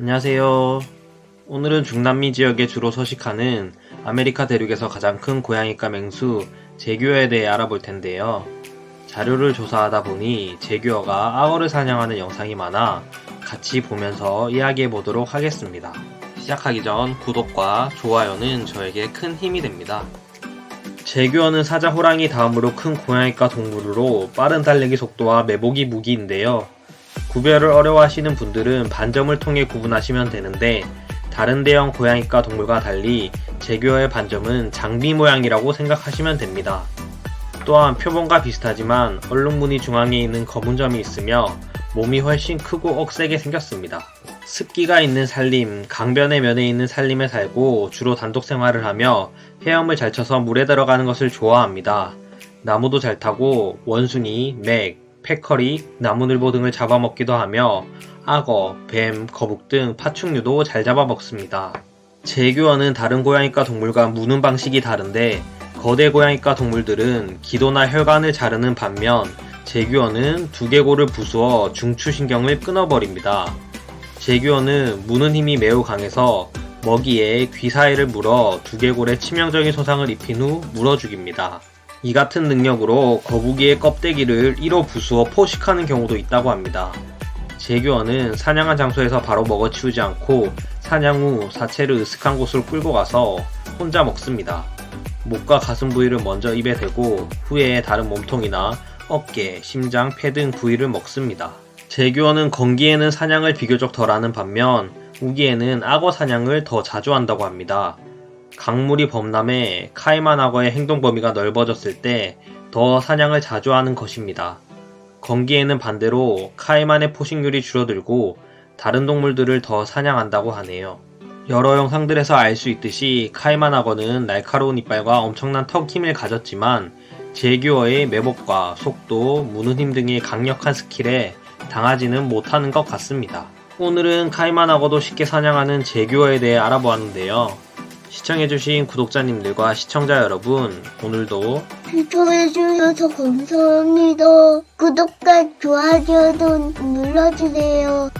안녕하세요. 오늘은 중남미 지역에 주로 서식하는 아메리카 대륙에서 가장 큰 고양이과 맹수 제규어에 대해 알아볼 텐데요. 자료를 조사하다 보니 제규어가 악어를 사냥하는 영상이 많아 같이 보면서 이야기해 보도록 하겠습니다. 시작하기 전 구독과 좋아요는 저에게 큰 힘이 됩니다. 제규어는 사자 호랑이 다음으로 큰 고양이과 동물로 빠른 달리기 속도와 매복이 무기인데요. 구별을 어려워하시는 분들은 반점을 통해 구분하시면 되는데 다른 대형 고양이과 동물과 달리 제규어의 반점은 장비 모양이라고 생각하시면 됩니다. 또한 표본과 비슷하지만 얼룩무늬 중앙에 있는 검은 점이 있으며 몸이 훨씬 크고 억세게 생겼습니다. 습기가 있는 산림, 강변의 면에 있는 산림에 살고 주로 단독 생활을 하며 헤엄을 잘 쳐서 물에 들어가는 것을 좋아합니다. 나무도 잘 타고 원숭이, 맥, 패커리, 나무늘보 등을 잡아먹기도 하며 악어, 뱀, 거북 등 파충류도 잘 잡아먹습니다. 제규어는 다른 고양이과 동물과 무는 방식이 다른데 거대 고양이과 동물들은 기도나 혈관을 자르는 반면 제규어는 두개골을 부수어 중추신경을 끊어버립니다. 제규어는 무는 힘이 매우 강해서 먹이에 귀 사이를 물어 두개골에 치명적인 손상을 입힌 후 물어 죽입니다. 이 같은 능력으로 거북이의 껍데기를 1호 부수어 포식하는 경우도 있다고 합니다. 제규어는 사냥한 장소에서 바로 먹어치우지 않고 사냥 후 사체를 으슥한 곳으로 끌고 가서 혼자 먹습니다. 목과 가슴 부위를 먼저 입에 대고 후에 다른 몸통이나 어깨, 심장, 폐 등 부위를 먹습니다. 제규어는 건기에는 사냥을 비교적 덜하는 반면 우기에는 악어 사냥을 더 자주 한다고 합니다. 강물이 범람해 카이만 악어의 행동 범위가 넓어졌을 때 더 사냥을 자주 하는 것입니다. 건기에는 반대로 카이만의 포식률이 줄어들고 다른 동물들을 더 사냥한다고 하네요. 여러 영상들에서 알 수 있듯이 카이만 악어는 날카로운 이빨과 엄청난 턱 힘을 가졌지만 제규어의 매복과 속도, 무는 힘 등의 강력한 스킬에 당하지는 못하는 것 같습니다. 오늘은 카이만 악어도 쉽게 사냥하는 제규어에 대해 알아보았는데요. 시청해주신 구독자님들과 시청자 여러분, 오늘도 시청해주셔서 감사합니다. 구독과 좋아요도 눌러주세요.